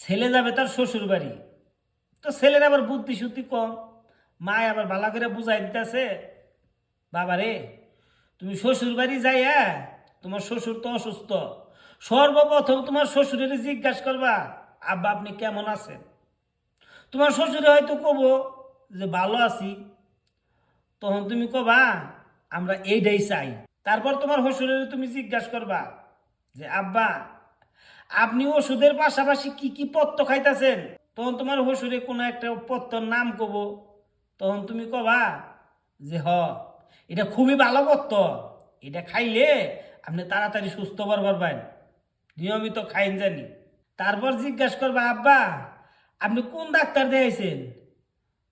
ছেলে যাবে তার শ্বশুর বাড়ি তো ছেলের আবার বুদ্ধি শুদ্ধি কম। মায় আবার ভালো করে বুঝাই দিতেছে বাবা রে তুমি শ্বশুর বাড়ি যাইয়া তোমার শ্বশুর তো অসুস্থ। সর্বপ্রথম তোমার শ্বশুরের জিজ্ঞাসা করবা, আব্বা, আপনি কেমন আছেন? তোমার শ্বশুরে হয়তো কব যে, ভালো আছি। তখন তুমি কবা, আমরা এইটাই চাই। তারপর তোমার শ্বশুরের তুমি জিজ্ঞাসা করবা যে, আব্বা আপনি ওষুধের পাশাপাশি কি কি পত্র খাইতেছেন? তখন তোমার শ্বশুরে কোনো একটা পত্তর নাম কব। তখন তুমি কবা যে, হ, এটা খুবই ভালো পত্র। এটা খাইলে আপনি তাড়াতাড়ি সুস্থ হবার পারবেন। নিয়মিত খাইন জানি। তারপর জিজ্ঞাসা করবা, আব্বা, আপনি কোন ডাক্তার দেখাইছেন?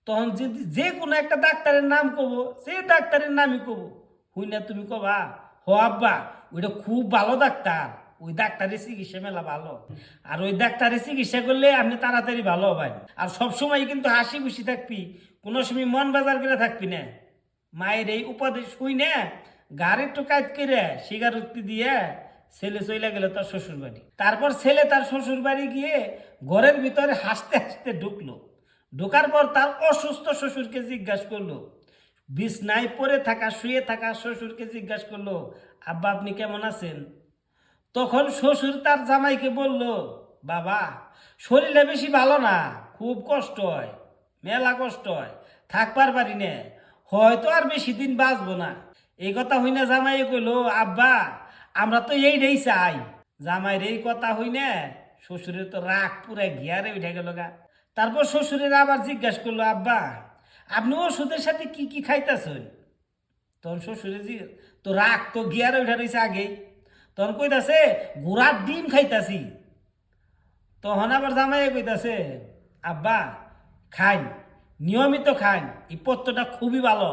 তখন যদি যে কোনো একটা ডাক্তারের নাম কব সে ডাক্তারের নামই কব। হুই না তুমি কবা, হ, আব্বা, ওইটা খুব ভালো ডাক্তার। ওই ডাক্তারের চিকিৎসা মেলা ভালো। আর ওই ডাক্তারের চিকিৎসা করলে আপনি তাড়াতাড়ি ভালো হবেন। আর সবসময় কিন্তু হাসি খুশি থাকবি, কোনো সময় মন বাজার করে থাকবি না। মায়ের এই উপদেশ শুই না গাড়ি একটু কাজ করে সিগারতি দিয়ে ছেলে চলে গেল তার শ্বশুর বাড়ি তারপর ছেলে তার শ্বশুর বাড়ি গিয়ে ঘরের ভিতরে হাসতে হাসতে ঢুকলো। ঢোকার পর তার অসুস্থ শ্বশুরকে জিজ্ঞাসা করল, বিছনায় পড়ে থাকা, শুয়ে থাকা শ্বশুরকে জিজ্ঞাসা করল, আব্বা আপনি কেমন আছেন? তখন শ্বশুর তার জামাইকে বলল, বাবা শরীরে বেশি ভালো না, খুব কষ্ট হয়, মেলা কষ্ট হয়, থাকবার পারি না, হয়তো আর বেশি দিন বাঁচবো না। এই কথা হই না জামাই কইলো, আব্বা, আমরা তো এই এইটাই চাই। জামাইয়ের এই কথা হই না শ্বশুরের তো রাগ পুরা গিয়ারে উঠে গেল গা। তারপর শ্বশুরের আবার জিজ্ঞাসা করল, আব্বা, আপনি ওষুধের সাথে কি কি খাইতেছেন? তখন শ্বশুরে জি তো রাগ তো গিয়ারে উঠে রয়েছে আগেই। তখন কইতাছে ঘোড়ার ডিম খাইতাছি। তখন আবার জামাই কইতাছে, আব্বা খাই নিয়মিত খান এই পত্রটা খুবই ভালো।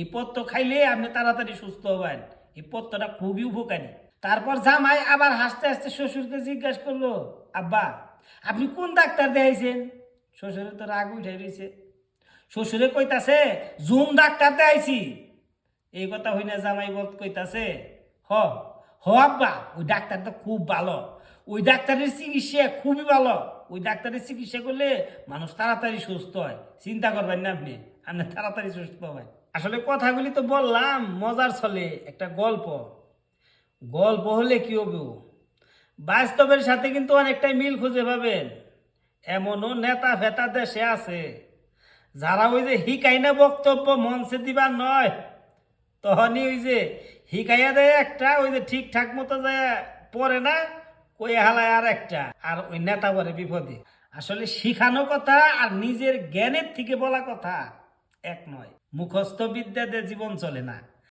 এই পত্র খাইলে আপনি তাড়াতাড়ি সুস্থ হবেন। এই পত্রটা খুবই উপকারী। তারপর জামাই আবার হাসতে হাসতে শ্বশুরকে জিজ্ঞাসা করল, আব্বা, আপনি কোন ডাক্তার দেখাইছেন? শ্বশুরে তো রাগ উঠে রয়েছে শ্বশুরে কইতাছে, জুম ডাক্তার দেখাইছি। এই কথা হই না জামাই বল কইতাছে, হ হ আব্বা ওই ডাক্তারটা খুব ভালো। ওই ডাক্তারের চিকিৎসা খুবই ভালো। ওই ডাক্তারের চিকিৎসা করলে মানুষ তাড়াতাড়ি সুস্থ হয়। চিন্তা করবেন না আপনি আপনি তাড়াতাড়ি সুস্থ হবেন। আসলে কথাগুলি তো বললাম, মজার ছলে একটা গল্প। গল্প হলে কি হবে? বাস্তবের সাথে কিন্তু অনেকটাই মিল খুঁজে পাবেন। এমনও নেতা ফেতা দেশে আছে। যারা ওই যে হিকাইনা বক্তব্য মঞ্চে দিবার নয়, তখনই ওই যে হিকাইয়া দেয় একটা, ওই যে ঠিকঠাক মতো যে পড়ে না কই হালায় আর একটা, আর ওই নেতা পরে বিপদে। আসলে শিখানো কথা আর নিজের জ্ঞানের থেকে বলা কথা এক নয়। মুখস্থ বিদ্যাতে জীবন চলে না।